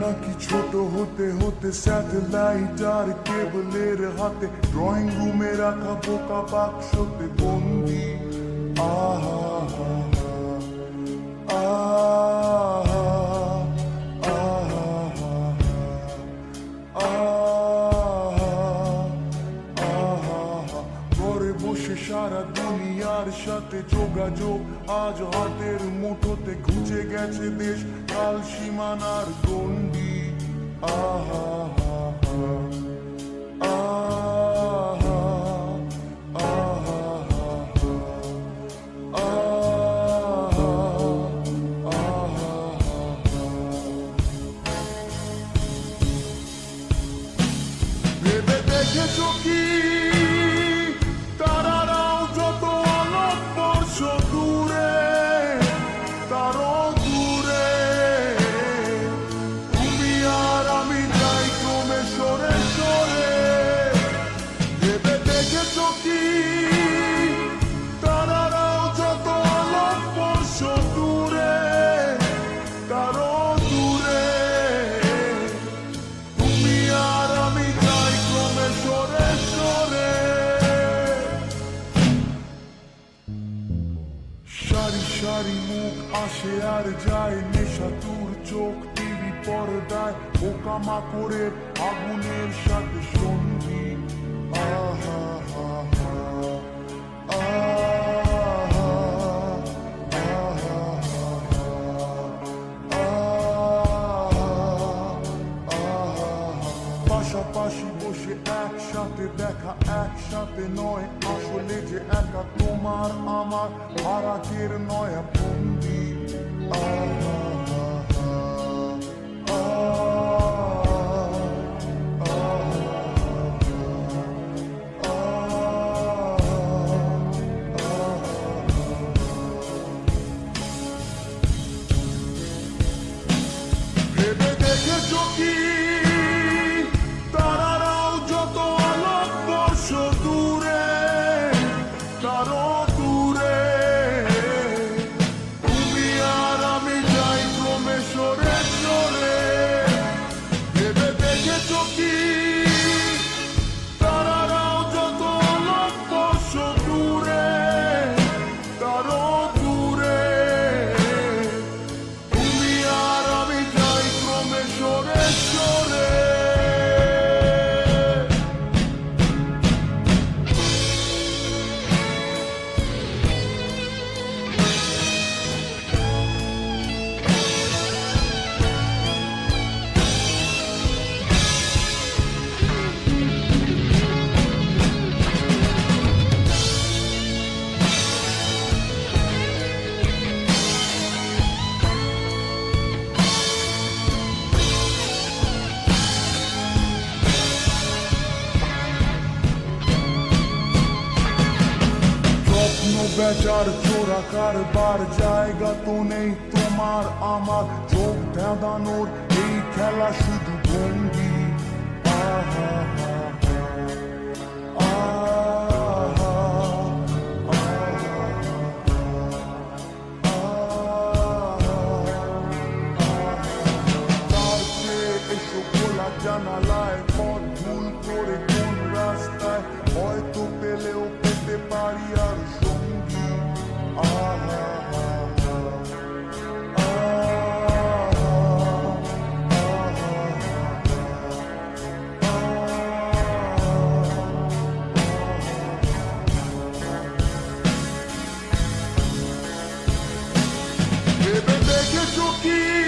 নাকি ছোট হতে হতে স্যাটেলাইট আর কেবলের হাতে ড্রয়িং রুমে রাখা বোকা বাক্সতে বন্দি। আহা সারা দুনিয়ার সাথে যোগাযোগ, আজ হাতের মুঠোতে খুঁজে গেছে দেশ। কাল সীমানার গন্ডি আহা আহা। ভেবে দেখেছ কি নেশাতুর চোখ টিভি পর্দায় পোকামা করে আগুনের সাথে সন্ধি পাশাপাশি বসে একসাথে দেখা একসাথে নয় আসলে যে একা তোমার আমার ভারাকের নয়া বেচার চোরা কারবার জায়গা তো নেই তোমার আমার চোখ ধাঁধানোর এই খেলা শুধু ভঙ্গি আহা জানালা aqui.